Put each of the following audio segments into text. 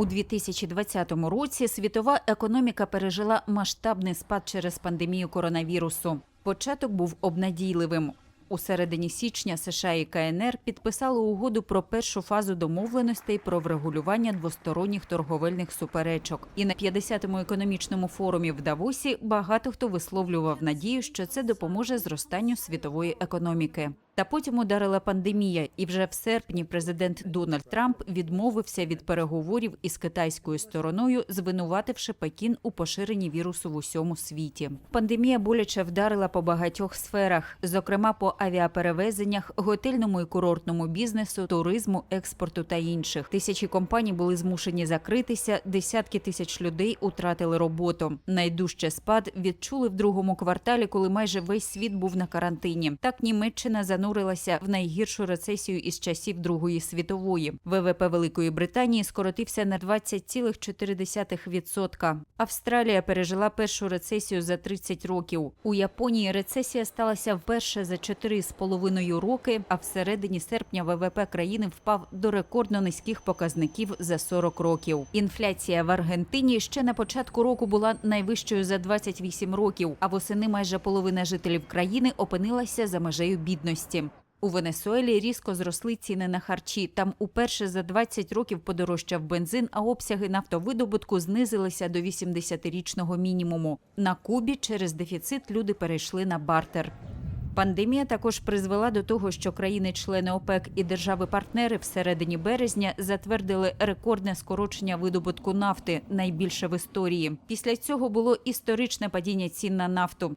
У 2020 році світова економіка пережила масштабний спад через пандемію коронавірусу. Початок був обнадійливим. У середині січня США і КНР підписали угоду про першу фазу домовленостей про врегулювання двосторонніх торговельних суперечок. І на 50-му економічному форумі в Давосі багато хто висловлював надію, що це допоможе зростанню світової економіки. Та потім ударила пандемія, і вже в серпні президент Дональд Трамп відмовився від переговорів із китайською стороною, звинувативши Пекін у поширенні вірусу в усьому світі. Пандемія боляче вдарила по багатьох сферах, зокрема по авіаперевезеннях, готельному і курортному бізнесу, туризму, експорту та інших. Тисячі компаній були змушені закритися, десятки тисяч людей утратили роботу. Найдужче спад відчули в другому кварталі, коли майже весь світ був на карантині. Так Німеччина занурилася в найгіршу рецесію із часів Другої світової. ВВП Великої Британії скоротився на 20,4%. Австралія пережила першу рецесію за 30 років. У Японії рецесія сталася вперше за 4,5 роки, а всередині серпня ВВП країни впав до рекордно низьких показників за 40 років. Інфляція в Аргентині ще на початку року була найвищою за 28 років, а восени майже половина жителів країни опинилася за межею бідності. У Венесуелі різко зросли ціни на харчі. Там уперше за 20 років подорожчав бензин, а обсяги нафтовидобутку знизилися до 80-річного мінімуму. На Кубі через дефіцит люди перейшли на бартер. Пандемія також призвела до того, що країни-члени ОПЕК і держави-партнери всередині березня затвердили рекордне скорочення видобутку нафти, найбільше в історії. Після цього було історичне падіння цін на нафту.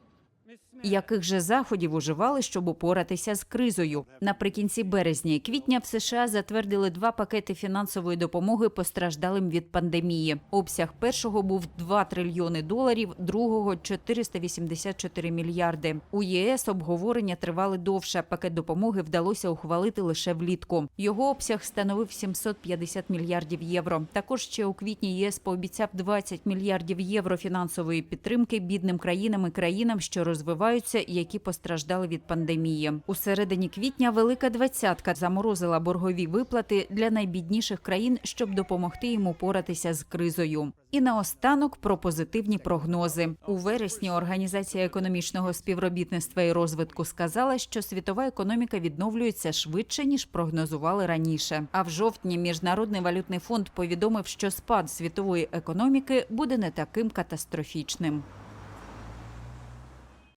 Яких же заходів уживали, щоб упоратися з кризою? Наприкінці березня і квітня в США затвердили два пакети фінансової допомоги постраждалим від пандемії. Обсяг першого був 2 трильйони доларів, другого 484 мільярди. У ЄС обговорення тривали довше. Пакет допомоги вдалося ухвалити лише влітку. Його обсяг становив 750 мільярдів євро. Також ще у квітні ЄС пообіцяв 20 мільярдів євро фінансової підтримки бідним країнам і країнам, що розвиваються, які постраждали від пандемії. У середині квітня Велика Двадцятка заморозила боргові виплати для найбідніших країн, щоб допомогти їм упоратися з кризою. І наостанок про позитивні прогнози. У вересні Організація економічного співробітництва і розвитку сказала, що світова економіка відновлюється швидше ніж прогнозували раніше. А в жовтні Міжнародний валютний фонд повідомив, що спад світової економіки буде не таким катастрофічним.